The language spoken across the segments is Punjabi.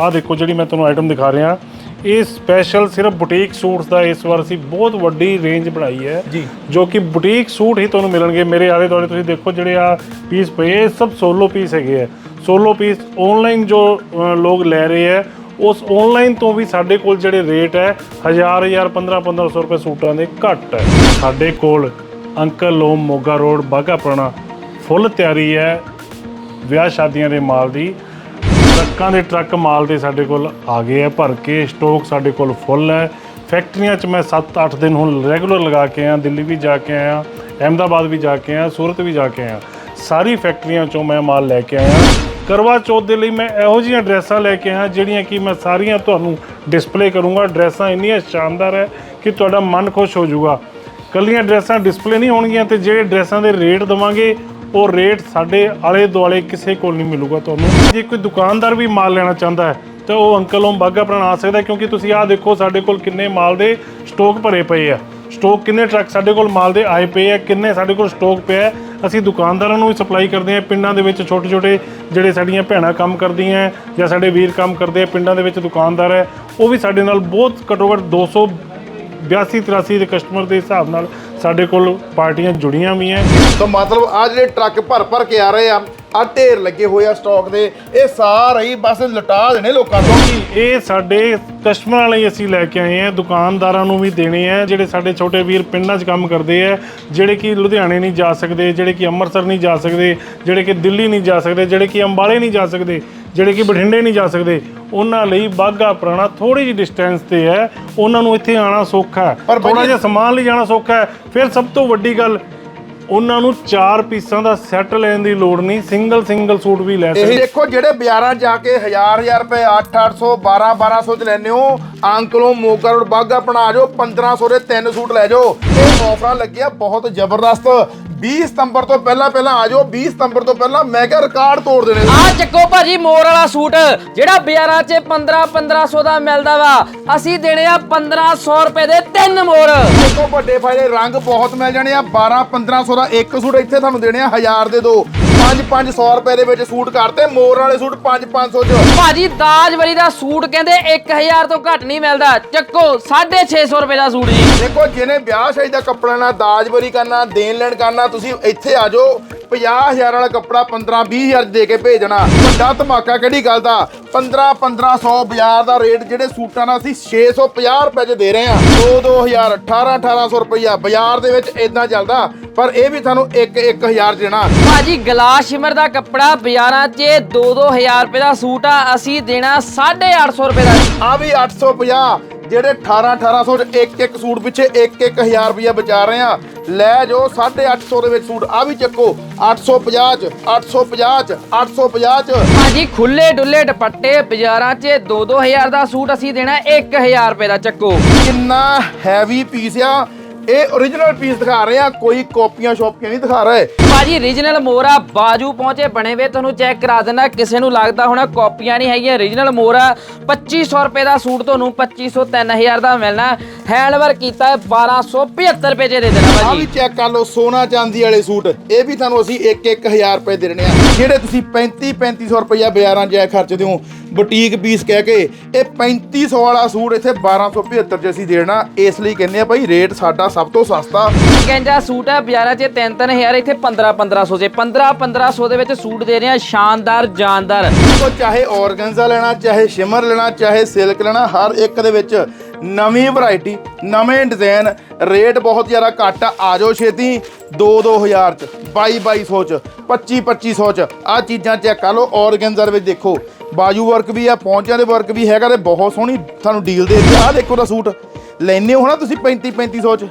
ਆਹ ਦੇਖੋ ਜਿਹੜੀ ਮੈਂ ਤੁਹਾਨੂੰ ਆਈਟਮ ਦਿਖਾ ਰਿਹਾ ਇਹ ਸਪੈਸ਼ਲ ਸਿਰਫ ਬੁਟੀਕ ਸੂਟਸ ਦਾ ਇਸ ਵਾਰ ਅਸੀਂ ਬਹੁਤ ਵੱਡੀ ਰੇਂਜ ਬਣਾਈ ਹੈ। ਜੀ। ਜੋ ਕਿ ਬੁਟੀਕ ਸੂਟ ਹੀ ਤੁਹਾਨੂੰ ਮਿਲਣਗੇ। ਮੇਰੇ ਆਲੇ ਦੁਆਲੇ ਤੁਸੀਂ ਦੇਖੋ ਜਿਹੜੇ ਆ ਪੀਸ ਪਏ ਇਹ ਸਭ ਸੋਲੋ ਪੀਸ ਹੈਗੇ ਆ। ਸੋਲੋ ਪੀਸ ਆਨਲਾਈਨ ਜੋ ਅ, ਲੋਕ ਲੈ ਰਹੇ ਆ ਉਸ ਆਨਲਾਈਨ ਤੋਂ ਵੀ ਸਾਡੇ ਕੋਲ ਜਿਹੜੇ ਰੇਟ ਹੈ 1000 1000 15 1500 ਰੁਪਏ ਸੂਟਾਂ ਦੇ ਘੱਟ ਹੈ। ਸਾਡੇ ਕੋਲ ਅੰਕਲ ਲੋਮ ਮੋਗਾ ਰੋਡ ਬਾਗਾ ਪੁਰਾਣਾ ਫੁੱਲ ਤਿਆਰੀ ਹੈ ਵਿਆਹ ਸ਼ਾਦੀਆਂ ਦੇ ਮਾਲ ਦੀ। ਟਰੱਕਾਂ ਦੇ ਟਰੱਕ ਮਾਲ ਦੇ ਸਾਡੇ ਕੋਲ ਆ ਗਏ ਆ, ਭਰ ਕੇ ਸਟਾਕ ਸਾਡੇ ਕੋਲ ਫੁੱਲ ਹੈ। ਫੈਕਟਰੀਆਂ 'ਚ ਮੈਂ 7-8 ਦਿਨ ਹੁਣ ਰੈਗੂਲਰ ਲਗਾ ਕੇ ਆਇਆ, ਦਿੱਲੀ ਵੀ ਜਾ ਕੇ ਆਇਆ, ਅਹਿਮਦਾਬਾਦ ਵੀ ਜਾ ਕੇ ਆਇਆ, ਸੂਰਤ ਵੀ ਜਾ ਕੇ ਆਇਆ। ਸਾਰੀ ਫੈਕਟਰੀਆਂ 'ਚੋਂ ਮੈਂ ਮਾਲ ਲੈ ਕੇ ਆਇਆ। ਕਰਵਾ ਚੌਥ ਦੇ ਲਈ ਮੈਂ ਇਹੋ ਜਿਹੀਆਂ ਡਰੈਸਾਂ ਲੈ ਕੇ ਆਇਆ, ਜਿਹੜੀਆਂ ਕਿ ਮੈਂ ਸਾਰੀਆਂ ਤੁਹਾਨੂੰ ਡਿਸਪਲੇ ਕਰੂੰਗਾ। ਡਰੈਸਾਂ ਇੰਨੀਆਂ ਸ਼ਾਨਦਾਰ ਹੈ ਕਿ ਤੁਹਾਡਾ ਮਨ ਖੁਸ਼ ਹੋ ਜਾਊਗਾ। ਕੱਲੀਆਂ ਡਰੈਸਾਂ ਡਿਸਪਲੇ ਨਹੀਂ ਹੋਣਗੀਆਂ ਤੇ ਜਿਹੜੇ ਡਰੈਸਾਂ ਦੇ ਰੇਟ ਦਵਾਂਗੇ ਉਹ ਰੇਟ ਸਾਡੇ ਆਲੇ ਦੁਆਲੇ ਕਿਸੇ ਕੋਲ ਨਹੀਂ ਮਿਲੂਗਾ ਤੁਹਾਨੂੰ ਜੇ ਕੋਈ ਦੁਕਾਨਦਾਰ ਵੀ ਮਾਲ ਲੈਣਾ ਚਾਹੁੰਦਾ ਹੈ, ਤਾਂ ਉਹ ਅੰਕਲ ਉਹ ਬਾਗਾ ਆਪਣਾ ਆ ਸਕਦਾ ਕਿਉਂਕਿ ਤੁਸੀਂ ਆਹ ਦੇਖੋ ਸਾਡੇ ਕੋਲ ਕਿੰਨੇ ਮਾਲ ਦੇ ਸਟਾਕ ਭਰੇ ਪਏ ਆ ਸਟਾਕ ਕਿੰਨੇ ਟਰੱਕ ਸਾਡੇ ਕੋਲ ਮਾਲ ਦੇ ਆਏ ਪਏ ਆ, ਕਿੰਨੇ ਸਾਡੇ ਕੋਲ ਸਟਾਕ ਪਿਆ ਹੈ। ਅਸੀਂ ਦੁਕਾਨਦਾਰਾਂ ਨੂੰ ਵੀ ਸਪਲਾਈ ਕਰਦੇ ਆ ਪਿੰਡਾਂ ਦੇ ਵਿੱਚ ਛੋਟੇ ਛੋਟੇ ਜਿਹੜੇ ਸਾਡੀਆਂ ਭੈਣਾਂ ਕੰਮ ਕਰਦੀਆਂ ਜਾਂ ਸਾਡੇ ਵੀਰ ਕੰਮ ਕਰਦੇ ਆ, ਪਿੰਡਾਂ ਦੇ ਵਿੱਚ ਦੁਕਾਨਦਾਰ ਹੈ, ਉਹ ਵੀ ਸਾਡੇ ਨਾਲ ਬਹੁਤ ਘੱਟੋ ਘੱਟ 200 82 83 ਦੇ ਕਸਟਮਰ ਦੇ ਹਿਸਾਬ ਨਾਲ ਸਾਡੇ ਕੋਲ ਪਾਰਟੀਆਂ ਜੁੜੀਆਂ ਵੀ ਹੈ ਤਾਂ ਮਤਲਬ ਆ ਜਿਹੜੇ ਟਰੱਕ ਭਰ ਭਰ ਕੇ ਆ ਰਹੇ ਆ ਆ ਢੇਰ ਲੱਗੇ ਹੋਏ ਆ ਸਟਾਕ ਦੇ। ਇਹ ਸਾਰੇ ਹੀ ਬਸ ਲਟਾ ਦੇਣੇ ਲੋਕਾਂ ਤੋਂ। ਇਹ ਸਾਡੇ ਕਸਟਮਰਾਂ ਲਈ ਅਸੀਂ ਲੈ ਕੇ ਆਏ ਹਾਂ ਦੁਕਾਨਦਾਰਾਂ ਨੂੰ ਵੀ ਦੇਣੇ ਆ ਜਿਹੜੇ ਸਾਡੇ ਛੋਟੇ ਵੀਰ ਪਿੰਡਾਂ 'ਚ ਕੰਮ ਕਰਦੇ ਆ ਜਿਹੜੇ ਕਿ ਲੁਧਿਆਣੇ ਨਹੀਂ ਜਾ ਸਕਦੇ ਜਿਹੜੇ ਕਿ ਅੰਮ੍ਰਿਤਸਰ ਨਹੀਂ ਜਾ ਸਕਦੇ ਜਿਹੜੇ ਕਿ ਦਿੱਲੀ ਨਹੀਂ ਜਾ ਸਕਦੇ ਜਿਹੜੇ ਕਿ ਅੰਬਾਲੇ ਨਹੀਂ ਜਾ ਸਕਦੇ। ਜਿਹੜੇ ਕਿ ਬਠਿੰਡੇ ਨਹੀਂ ਜਾ ਸਕਦੇ ਉਹਨਾਂ ਲਈ ਬਾਗਾ ਪੁਰਾਣਾ ਥੋੜੀ ਜਿਹੀ ਡਿਸਟੈਂਸ ਤੇ ਹੈ। ਉਹਨਾਂ ਨੂੰ ਇੱਥੇ ਆਣਾ ਸੌਖਾ ਹੈ। ਪਰ ਥੋੜਾ ਜਿਹਾ ਸਮਾਨ ਲਈ ਜਾਣਾ ਸੌਖਾ ਹੈ। ਫਿਰ ਸਭ ਤੋਂ ਵੱਡੀ ਗੱਲ ਉਹਨਾਂ ਨੂੰ ਚਾਰ ਪੀਸਾਂ ਦਾ ਸੈੱਟ ਲੈਣ ਦੀ ਲੋੜ ਨਹੀਂ ਸਿੰਗਲ ਸਿੰਗਲ ਸੂਟ ਵੀ ਲੈ ਇਹ ਸਕਦੇ। ਦੇਖੋ ਜਿਹੜੇ ਬਾਜ਼ਾਰਾਂ ਜਾ ਕੇ 1000 1000 ਰੁਪਏ 8 800 12 1200 ਚ ਲੈਨੇ ਹੋ ਅੰਕਲੋਂ ਮੋਗਾ ਰੋਡ ਬਾਗਾ ਬਣਾ ਜਾਓ 1500 ਦੇ ਤਿੰਨ ਸੂਟ ਲੈ ਜਾਓ। ਇਹ ਆਫਰਾਂ ਲੱਗੀਆਂ ਬਹੁਤ ਜ਼ਬਰਦਸਤ। 20 ਸਤੰਬਰ ਤੋਂ ਪਹਿਲਾਂ ਪਹਿਲਾਂ ਆ ਜਾਓ 20 ਸਤੰਬਰ ਤੋਂ ਪਹਿਲਾਂ ਮੈਂ ਕਿਹਾ ਰਿਕਾਰਡ ਤੋੜ ਦੇਣੇ ਆ ਚੱਕੋ ਭਾਜੀ ਮੋਰ ਵਾਲਾ ਸੂਟ ਜਿਹੜਾ ਬਾਜ਼ਾਰਾਂ 'ਚ 15 1500 ਦਾ ਮਿਲਦਾ ਵਾ ਅਸੀਂ ਦੇਣੇ ਆ 1500 ਰੁਪਏ ਦੇ ਤਿੰਨ ਮੋਰ। ਦੇਖੋ ਵੱਡੇ ਫਾਇਦੇ ਰੰਗ ਬਹੁਤ ਮਿਲ ਜਾਣੇ ਆ 12 1500 ਦਾ ਇੱਕ ਸੂਟ ਇੱਥੇ ਤੁਹਾਨੂੰ ਦੇਣੇ ਆ 1000 ਦੇ ਦੋ। 5 500 ਰੁਪਏ ਦੇ ਵਿੱਚ ਸੂਟ ਕਰਤੇ ਮੋਰ ਵਾਲੇ ਸੂਟ 5 500 ਚ। ਭਾਜੀ ਦਾਜਵਰੀ ਦਾ ਸੂਟ ਕਹਿੰਦੇ 1000 ਤੋਂ ਘੱਟ ਨਹੀਂ ਮਿਲਦਾ। ਚੱਕੋ 650 ਰੁਪਏ ਦਾ ਸੂਟ ਜੀ। ਦੇਖੋ ਜਿਹਨੇ ਵਿਆਹ ਸ਼ਾਦੀ ਦਾ ਕੱਪੜਾ ਨਾ ਦਾਜਬਰੀ ਕਰਨਾ ਦੇਣ ਲੈਣ ਕਰਨਾ ਤੁਸੀਂ ਇੱਥੇ ਆ ਜਾਓ 50000 ਵਾਲਾ ਕੱਪੜਾ 15 20000 ਦੇ ਕੇ ਭੇਜਣਾ। ਵੱਡਾ ਧਮਾਕਾ ਕਿਹੜੀ ਗੱਲ ਦਾ? 15 1500 ਬਾਜ਼ਾਰ ਦਾ ਰੇਟ ਜਿਹੜੇ ਸੂਟਾਂ ਦਾ ਅਸੀਂ 650 ਰੁਪਏ ਚ ਦੇ ਰਹੇ ਹਾਂ। 2 2000 18 1800 ਰੁਪਈਆ। ਬਾਜ਼ਾਰ ਦੇ ਵਿੱਚ ਇਦਾਂ ਚੱਲਦਾ ਪਰ ਇਹ ਵੀ ਤੁਹਾਨੂੰ 1 1000 ਦੇਣਾ। ਭਾਜੀ ਗਲਾਸ ਸ਼ਿਮਰ ਦਾ ਕੱਪੜਾ ਬਾਜ਼ਾਰਾਂ 'ਚ 2-2000 ਰੁਪਏ ਦਾ ਸੂਟ ਆ ਅਸੀਂ ਦੇਣਾ 850 ਰੁਪਏ ਦਾ। ਆ ਵੀ 850 ਜਿਹੜੇ 18 1800 ਚ ਇੱਕ ਇੱਕ ਸੂਟ ਪਿੱਛੇ 1 1000 ਰੁਪਇਆ ਬਚਾ ਰਹੇ ਆ। ਲੈ ਜਾਓ 850 ਦੇ ਵਿੱਚ ਸੂਟ। ਆ ਵੀ ਚੱਕੋ 850 ਚ 850 ਚ 850 ਚ। ਭਾਜੀ ਖੁੱਲੇ ਡੁੱਲੇ ਦੁਪੱਟੇ ਬਾਜ਼ਾਰਾਂ 'ਚ 2-2000 ਦਾ ਸੂਟ ਅਸੀਂ ਦੇਣਾ 1000 ਰੁਪਏ ਦਾ ਚੱਕੋ। ਕਿੰਨਾ ਹੈਵੀ ਪੀਸ ਆ। ਇਹ origignal ਪੀਸ ਦਿਖਾ ਰਹੇ ਆ ਕੋਈ ਕਾਪੀਆਂ ਸ਼ਾਪੀਆਂ ਨਹੀਂ ਦਿਖਾ ਰਹੇ। ਭਾਜੀ ਰੀਜਨਲ ਮੋਰਾ ਬਾਜੂ ਪਹੁੰਚੇ ਬਣੇ ਵੇ ਤੁਹਾਨੂੰ ਚੈੱਕ ਕਰਾ ਦੇਣਾ ਕਿਸੇ ਨੂੰ ਲੱਗਦਾ ਹੋਣਾ ਕਾਪੀਆਂ ਨਹੀਂ ਹੈਗੀਆਂ। ਰੀਜਨਲ ਮੋਰਾ 2500 ਰੁਪਏ ਦਾ ਸੂਟ ਤੁਹਾਨੂੰ 2500 3000 ਦਾ ਮਿਲਣਾ। ਹੈਂਡਵਰਕ ਕੀਤਾ ਹੈ 1275 ਰੁਪਏ ਚ ਦੇ ਦੇਣਾ ਆ ਵੀ ਭਾਜੀ ਚੈੱਕ ਕਰ ਲਓ ਸੋਨਾ ਚਾਂਦੀ ਵਾਲੇ ਸੂਟ। ਇਹ ਵੀ ਤੁਹਾਨੂੰ ਅਸੀਂ 1-1000 ਰੁਪਏ ਦੇ ਰਹੇ ਆ। ਜਿਹੜੇ ਤੁਸੀਂ 35-3500 ਰੁਪਇਆ ਬਾਜ਼ਾਰਾਂ 'ਚ ਖਰਚਦੇ ਹੋ ਬੁਟੀਕ ਪੀਸ ਕਹਿ ਕੇ ਇਹ 3500 ਵਾਲਾ ਸੂਟ ਇੱਥੇ 1275 'ਚ ਅਸੀਂ ਦੇਣਾ। ਇਸ ਲਈ ਕਹਿੰਦੇ ਆ ਭਾਈ ਰੇਟ ਸਾਡਾ ਸਭ ਤੋਂ ਸਸਤਾ। ਕਹਿੰਦਾ ਸੂਟ ਹੈ ਬਾਜ਼ਾਰਾਂ 'ਚ 3-3000 ਇੱਥੇ 15-1500 ਚ 15-1500 ਦੇ ਵਿੱਚ ਸੂਟ ਦੇ ਰਹੇ ਆ ਸ਼ਾਨਦਾਰ ਜਾਨਦਾਰ। ਤੋ ਚਾਹੇ ਔਰਗਨਜ਼ਾ ਲੈਣਾ ਚਾਹੇ ਸ਼ਿਮਰ ਲੈਣਾ ਚਾਹੇ ਸਿਲਕ ਲੈਣਾ ਹਰ ਇੱਕ ਦੇ ਵਿੱਚ ਨਵੀਂ ਵੈਰਾਈਟੀ ਨਵੇਂ ਡਿਜ਼ਾਈਨ ਰੇਟ ਬਹੁਤ ਜ਼ਿਆਦਾ ਘੱਟ ਆ। ਜਾਓ ਛੇਤੀ 2-2000 ਚ 22-2200 ਚ 25-2500 ਚ। ਆ ਚੀਜ਼ਾਂ ਚੈੱਕ ਕਰ ਲਓ ਦੇ ਵਿੱਚ ਦੇਖੋ ਬਾਜੂ ਵਰਕ ਵੀ ਆ ਪੌਂਚਿਆਂ ਦੇ ਵਰਕ ਵੀ ਹੈਗਾ ਤੇ ਬਹੁਤ ਸੋਹਣੀ ਤੁਹਾਨੂੰ ਡੀਲ ਦੇ ਦਿੱਤੀ। ਆ ਦੇਖੋ ਦਾ ਸੂਟ। ਲੈਨੇ ਹੋ ਨਾ ਤੁਸੀਂ 35-3500 ਚ।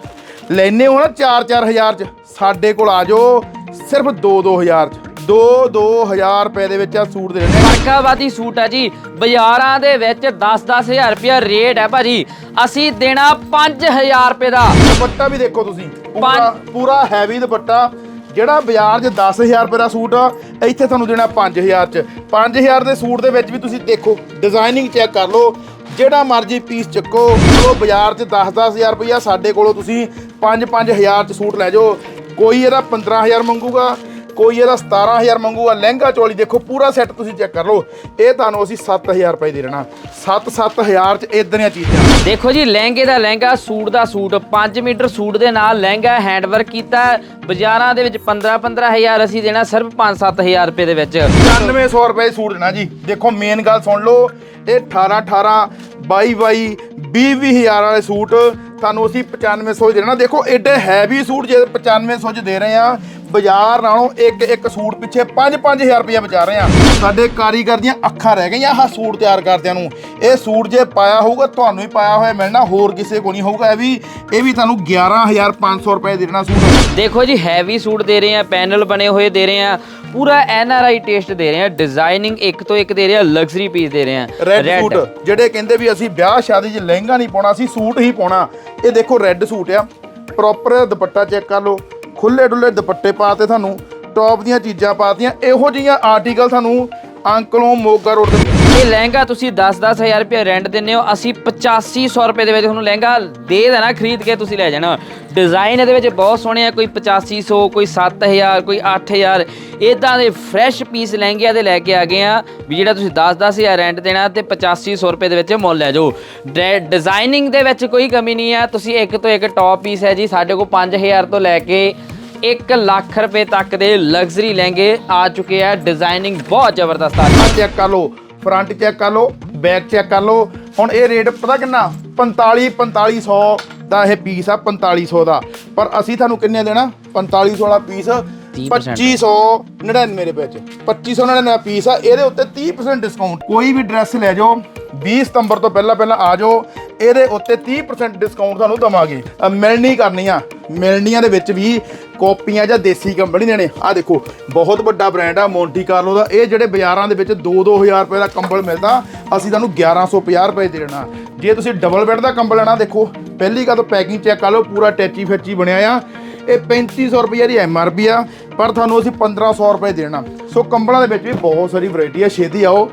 ਲੈਨੇ ਹੋ ਨਾ 4-4000 ਚ। ਸਾਡੇ ਕੋਲ ਆ ਜਾਓ ਸਿਰਫ 2-2000 ਚ। 2-2000 ਰੁਪਏ ਦੇ ਵਿੱਚ ਆ ਸੂਟ ਦੇ ਰਹੇ ਫਰਕਾਵਾਦੀ ਸੂਟ ਹੈ ਜੀ। ਬਾਜ਼ਾਰਾਂ ਦੇ ਵਿੱਚ 10-10000 ਰੁਪਇਆ ਰੇਟ ਹੈ ਭਾਜੀ। ਅਸੀਂ ਦੇਣਾ 5000 ਰੁਪਏ ਦਾ। ਦੁਪੱਟਾ ਵੀ ਦੇਖੋ ਤੁਸੀਂ। ਪੂਰਾ ਪੂਰਾ ਹੈਵੀ ਦੁਪੱਟਾ। ਜਿਹੜਾ ਬਾਜ਼ਾਰ 'ਚ 10000 ਰੁਪਏ ਦਾ ਸੂਟ ਆ, ਇੱਥੇ ਤੁਹਾਨੂੰ ਦੇਣਾ 5000 'ਚ। 5000 ਦੇ ਸੂਟ ਦੇ ਵਿੱਚ ਵੀ ਤੁਸੀਂ ਦੇਖੋ ਡਿਜ਼ਾਈਨਿੰਗ ਚੈੱਕ ਕਰ ਲਓ, ਜਿਹੜਾ ਮਰਜ਼ੀ ਪੀਸ ਚੱਕੋ, ਉਹ ਬਾਜ਼ਾਰ 'ਚ 10-10000 ਰੁਪਇਆ ਸਾਡੇ ਕੋਲੋਂ ਤੁਸੀਂ 5-5000 'ਚ ਸੂਟ ਲੈ ਜਾਓ। ਕੋਈ ਇਹਦਾ 15000 ਮੰਗੂਗਾ ਕੋਈ ਇਹਦਾ 17000 ਮੰਗੂਗਾ ਲਹਿੰਗਾ ਚੋਲੀ ਦੇਖੋ ਪੂਰਾ ਸੈੱਟ ਤੁਸੀਂ ਚੈੱਕ ਕਰ ਲਓ। ਇਹ ਤੁਹਾਨੂੰ ਅਸੀਂ 7000 ਰੁਪਏ ਦੇ ਦੇਣਾ। 7-7000 ਚ ਇਦਾਂ ਦੀਆਂ ਚੀਜ਼ਾਂ। ਦੇਖੋ ਜੀ ਲਹਿੰਗੇ ਦਾ ਲਹਿੰਗਾ ਸੂਟ ਦਾ ਸੂਟ 5 ਮੀਟਰ ਸੂਟ ਦੇ ਨਾਲ ਲਹਿੰਗਾ ਹੈਂਡ ਵਰਕ ਕੀਤਾ। ਬਾਜ਼ਾਰਾਂ ਦੇ ਵਿੱਚ 15 15000 ਅਸੀਂ ਦੇਣਾ ਸਿਰਫ 5-7000 ਰੁਪਏ ਦੇ ਵਿੱਚ। 9500 ਰੁਪਏ ਸੂਟ ਦੇਣਾ ਜੀ। ਦੇਖੋ ਮੇਨ ਗੱਲ ਸੁਣ ਲਓ ਇਹ 18 18 22 22 20 20000 ਵਾਲੇ ਸੂਟ ਤੁਹਾਨੂੰ ਅਸੀਂ 9500 ਚ ਦੇਣਾ। ਦੇਖੋ ਐਡੇ ਹੈਵੀ ਸੂਟ ਜੇ 9500 ਚ ਦੇ ਰਹੇ ਆ ਬਾਜ਼ਾਰ ਨਾਲੋਂ ਇੱਕ ਇੱਕ ਸੂਟ ਪਿੱਛੇ 5 5000 ਰੁਪਏ ਬਚਾ ਰਹੇ ਆ ਸਾਡੇ ਕਾਰੀਗਰ ਦੀਆਂ ਅੱਖਾਂ ਰਹਿ ਗਈਆਂ ਆਹ ਸੂਟ ਤਿਆਰ ਕਰਦਿਆਂ ਨੂੰ। ਇਹ ਸੂਟ ਜੇ ਪਾਇਆ ਹੋਊਗਾ ਤੁਹਾਨੂੰ ਹੀ ਪਾਇਆ ਹੋਇਆ ਮਿਲਣਾ ਹੋਰ ਕਿਸੇ ਕੋ ਨਹੀਂ ਹੋਊਗਾ। ਇਹ ਵੀ ਇਹ ਵੀ ਤੁਹਾਨੂੰ 11500 ਰੁਪਏ ਦੇ ਦੇਣਾ ਸੂਟ। ਦੇਖੋ ਜੀ ਹੈਵੀ ਸੂਟ ਦੇ ਰਹੇ ਆ ਪੈਨਲ ਬਣੇ ਹੋਏ ਦੇ ਰਹੇ ਆ ਪੂਰਾ ਐਨ ਆਰ ਆਈ ਟੇਸਟ ਦੇ ਰਹੇ ਆ ਡਿਜ਼ਾਈਨਿੰਗ ਇੱਕ ਤੋਂ ਇੱਕ ਦੇ ਰਹੇ ਆ ਲਗਜ਼ਰੀ ਪੀਸ ਦੇ ਰਹੇ ਆ ਰੈੱਡ। ਸੂਟ ਜਿਹੜੇ ਕਹਿੰਦੇ ਵੀ ਅਸੀਂ ਵਿਆਹ ਸ਼ਾਦੀ 'ਚ ਲਹਿੰਗਾ ਨਹੀਂ ਪਾਉਣਾ ਅਸੀਂ ਸੂਟ ਹੀ ਪਾਉਣਾ। ਇਹ ਦੇਖੋ ਰੈੱਡ ਸੂਟ ਆ। ਪ੍ਰੋਪਰ ਦੁਪੱਟਾ ਚੈੱਕ ਕਰ ਲਓ। ਖੁੱਲੇ ਡੁੱਲੇ ਦੁਪੱਟੇ ਪਾਤੇ ਤੁਹਾਨੂੰ ਟੌਪ ਦੀਆਂ ਚੀਜ਼ਾਂ ਪਾਤੀਆਂ, ਇਹੋ ਜਿਹੀਆਂ ਆਰਟੀਕਲ ਤੁਹਾਨੂੰ ਅੰਕਲੋਂ ਮੋਗਾ ਰੋਡ ਤੇ ਇਹ ਲਹਿੰਗਾ ਤੁਸੀਂ 10-10000 ਰੁਪਏ ਰੈਂਟ ਦਿੰਦੇ ਹੋ, ਅਸੀਂ 8500 ਰੁਪਏ ਦੇ ਵਿੱਚ ਤੁਹਾਨੂੰ ਲਹਿੰਗਾ ਦੇ ਦੇਣਾ, ਖਰੀਦ ਕੇ ਤੁਸੀਂ ਲੈ ਜਾਣਾ। ਡਿਜ਼ਾਈਨ ਇਹਦੇ ਵਿੱਚ ਬਹੁਤ ਸੋਹਣੇ ਆ, ਕੋਈ 8500 ਕੋਈ 7000 ਕੋਈ 8000 ਇਦਾਂ ਦੇ ਫਰੈਸ਼ ਪੀਸ ਲਹਿੰਗਿਆਂ ਦੇ ਲੈ ਕੇ ਆ ਗਏ ਆ, ਵੀ ਜਿਹੜਾ ਤੁਸੀਂ 10-10000 ਰੈਂਟ ਦੇਣਾ ਤੇ 8500 ਰੁਪਏ ਦੇ ਵਿੱਚ ਮੁੱਲ ਲੈ ਜਾਓ। ਡਿਜ਼ਾਈਨਿੰਗ ਦੇ ਵਿੱਚ ਕੋਈ ਕਮੀ ਨਹੀਂ ਆ, ਤੁਸੀਂ ਇੱਕ ਤੋਂ ਇੱਕ ਟੌਪ ਪੀਸ ਹੈ ਜੀ, ਸਾਡੇ ਕੋਲ 5000 ਤੋਂ ਲੈ ਕੇ 1 ਲੱਖ ਰੁਪਏ ਤੱਕ ਦੇ ਲਗਜ਼ਰੀ ਲਹਿੰਗੇ ਆ ਚੁੱਕੇ ਆ। ਡਿਜ਼ਾਈਨਿੰਗ ਬਹੁਤ ਜ਼ਬਰਦਸਤ ਆ। ਚੈੱਕ ਕਰ ਲਓ ਫਰੰਟ ਚੈੱਕ ਕਰ ਲਓ ਬੈਕ ਚੈੱਕ ਕਰ ਲਓ। ਹੁਣ ਇਹ ਰੇਟ ਪਤਾ ਕਿੰਨਾ? 45 4500 ਦਾ ਇਹ ਪੀਸ ਆ 4500 ਦਾ। ਪਰ ਅਸੀਂ ਤੁਹਾਨੂੰ ਕਿੰਨੇ ਦੇਣਾ? 4500 ਵਾਲਾ ਪੀਸ 2599 ਦੇ ਵਿੱਚ। 2599 ਦਾ ਪੀਸ ਆ ਇਹਦੇ ਉੱਤੇ 30% ਡਿਸਕਾਊਂਟ ਕੋਈ ਵੀ ਡਰੈਸ ਲੈ ਜਾਓ 20 ਸਤੰਬਰ ਤੋਂ ਪਹਿਲਾਂ ਪਹਿਲਾਂ ਆ ਜਾਓ ਇਹਦੇ ਉੱਤੇ 30% ਡਿਸਕਾਊਂਟ ਤੁਹਾਨੂੰ ਦਵਾਂਗੇ। ਮਿਲਣੀ ਕਰਨੀਆਂ ਮਿਲਣੀਆਂ ਦੇ ਵਿੱਚ ਵੀ ਕਾਪੀਆਂ ਜਾਂ ਦੇਸੀ ਕੰਪਨੀ ਦੇ ਨੇ ਆ ਦੇਖੋ, ਬਹੁਤ ਵੱਡਾ ਬ੍ਰਾਂਡ ਆ ਮੌਂਟੀ ਕਾਰਲੋ ਦਾ। ਇਹ ਜਿਹੜੇ ਬਾਜ਼ਾਰਾਂ ਦੇ ਵਿੱਚ 2-2000 ਰੁਪਏ ਦਾ ਕੰਬਲ ਮਿਲਦਾ, ਅਸੀਂ ਤੁਹਾਨੂੰ 1150 ਰੁਪਏ ਦੇ ਦੇਣਾ। ਜੇ ਤੁਸੀਂ ਡਬਲ ਬੈੱਡ ਦਾ ਕੰਬਲ ਲੈਣਾ, ਦੇਖੋ, ਪਹਿਲੀ ਗੱਲ ਤਾਂ ਪੈਕਿੰਗ ਚੈੱਕ ਕਰ ਲਓ, ਪੂਰਾ ਟੈਚੀ ਫੈਚੀ ਬਣਿਆ ਆ। ਇਹ 3500 ਰੁਪਏ ਦੀ ਐਮਆਰਪੀ ਆ, ਪਰ ਤੁਹਾਨੂੰ ਅਸੀਂ 1500 ਰੁਪਏ ਦੇਣਾ। ਸੋ ਕੰਬਲਾਂ ਦੇ ਵਿੱਚ ਵੀ ਬਹੁਤ ਸਾਰੀ ਵੈਰਾਈਟੀ ਆ। ਛੇਤੀ ਆਓ।